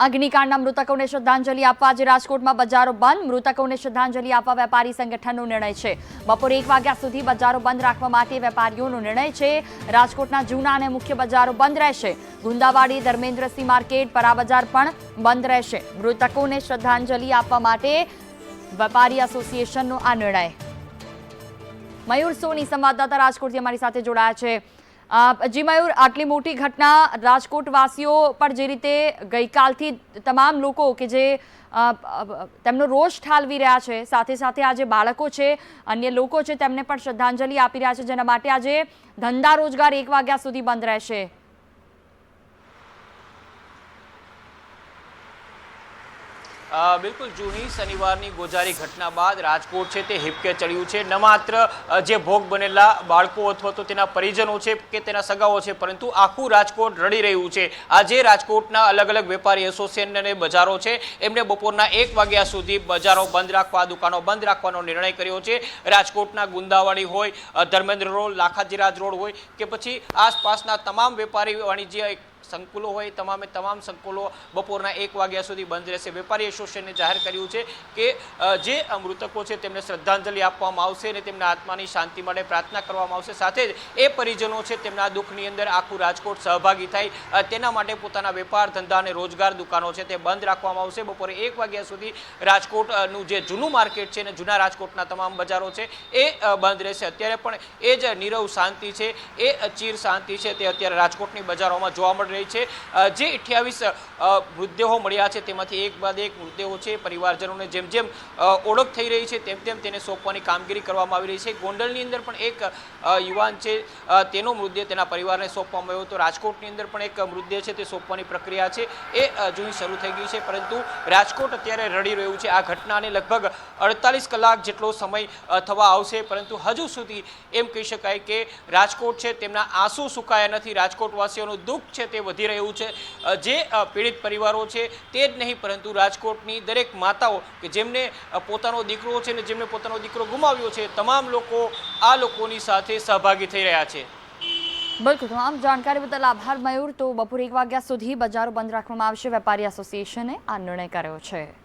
અગ્નિકાંડના મૃતકોને શ્રદ્ધાંજલિ આપવા આજે રાજકોટમાં બજારો બંધ. મૃતકોને શ્રદ્ધાંજલિ આપવા વેપારી સંગઠનનો નિર્ણય છે. બપોરે એક વાગ્યા સુધી બજારો બંધ રાખવા માટે વેપારીઓનો નિર્ણય છે. રાજકોટના જૂના અને મુખ્ય બજારો બંધ રહેશે. ગુંદાવાડી, ધર્મેન્દ્રસિંહ માર્કેટ પરા બજાર પણ બંધ રહેશે. મૃતકોને શ્રદ્ધાંજલિ આપવા માટે વેપારી એસોસિએશનનો આ નિર્ણય. મયુર સોની, સંવાદદાતા રાજકોટથી અમારી સાથે જોડાયા છે. જી મયુર, આટલી મોટી ઘટના રાજકોટવાસીઓ પણ જે રીતે ગઈકાલથી તમામ લોકો કે જે તેમનો રોષ ઠાલવી રહ્યા છે, સાથે સાથે આ જે બાળકો છે, અન્ય લોકો છે, તેમને પણ શ્રદ્ધાંજલિ આપી રહ્યા છે, જેના માટે આજે ધંધા રોજગાર એક વાગ્યા સુધી બંધ રહેશે. બિલકુલ જૂની શનિવારની ગોજારી ઘટના બાદ રાજકોટ છે તે હિપકે ચડ્યું છે. ન માત્ર જે ભોગ બનેલા બાળકો અથવા તો તેના પરિજનો છે કે તેના સગાઓ છે, પરંતુ આખું રાજકોટ રડી રહ્યું છે. આજે રાજકોટના અલગ અલગ વેપારી એસોસિએશન અને બજારો છે, એમને બપોરના એક વાગ્યા સુધી બજારો બંધ રાખવા, દુકાનો બંધ રાખવાનો નિર્ણય કર્યો છે. રાજકોટના ગુંદાવાડી હોય ધર્મેન્દ્ર રોડ, લાખાજીરાજ રોડ હોય કે પછી આસપાસના તમામ વેપારી વાણિજ્ય સંકુલો હોય, તમામે તમામ સંકુલો બપોરના એક વાગ્યા સુધી બંધ રહેશે. વેપારી એસોસિએશને જાહેર કર્યું છે કે જે મૃતકો છે તેમને શ્રદ્ધાંજલિ આપવામાં આવશે અને તેમના આત્માની શાંતિ માટે પ્રાર્થના કરવામાં આવશે. સાથે જ એ પરિજનો છે તેમના દુઃખની અંદર આખું રાજકોટ સહભાગી થાય. તેના માટે પોતાના વેપાર ધંધા અને રોજગાર દુકાનો છે તે બંધ રાખવામાં આવશે. બપોરે એક વાગ્યા સુધી રાજકોટનું જે જૂનું માર્કેટ છે અને જૂના રાજકોટના તમામ બજારો છે એ બંધ રહેશે. અત્યારે પણ એ જ નીરવ શાંતિ છે, એ ચીર શાંતિ છે તે અત્યારે રાજકોટની બજારોમાં જોવા મળી રહી છે. જે અઠ્યાવીસ મૃતદેહો મળ્યા છે, તેમાંથી એક બાદ એક મૃતદેહો છે. પરિવારજનોને જેમ જેમ ઓળખ થઈ રહી છે, તેમ તેમ તેને સોંપવાની કામગીરી કરવામાં આવી રહી છે. ગોંડલની અંદર પણ એક યુવાન છે. તેનો મૃતદેહ તેના પરિવારને સોંપવામાં આવ્યો હતો. રાજકોટની અંદર પણ એક મૃતદેહ છે, તે સોંપવાની પ્રક્રિયા છે. એ જૂની શરૂ થઈ ગઈ છે, પરંતુ રાજકોટ અત્યારે રડી રહ્યું છે. આ ઘટનાને લગભગ અડતાલીસ કલાક જેટલો સમય થવા આવશે. પરંતુ હજુ સુધી એમ કહી શકાય કે રાજકોટ છે, તેમના આંસુ સુકાયા નથી. રાજકોટવાસીઓનું દુઃખ છે, તે વધી રહ્યું છે. જે પીડિત પરિવારો છે, તે જ નહીં, પરંતુ રાજકોટની દરેક માતાઓ કે જેમને પોતાનો દીકરો છે ને જેમને પોતાનો દીકરો ગુમાવ્યો છે, તમામ લોકો આ લોકોની સાથે સહભાગી થઈ રહ્યા છે. બિલકુલ, તમામ જાણકારી બદલ આભાર, મયુર. તો બપોરે એક વાગ્યા સુધી બજારો બંધ રાખવામાં આવશે. વેપારી એસોસિએશને આ નિર્ણય કર્યો છે.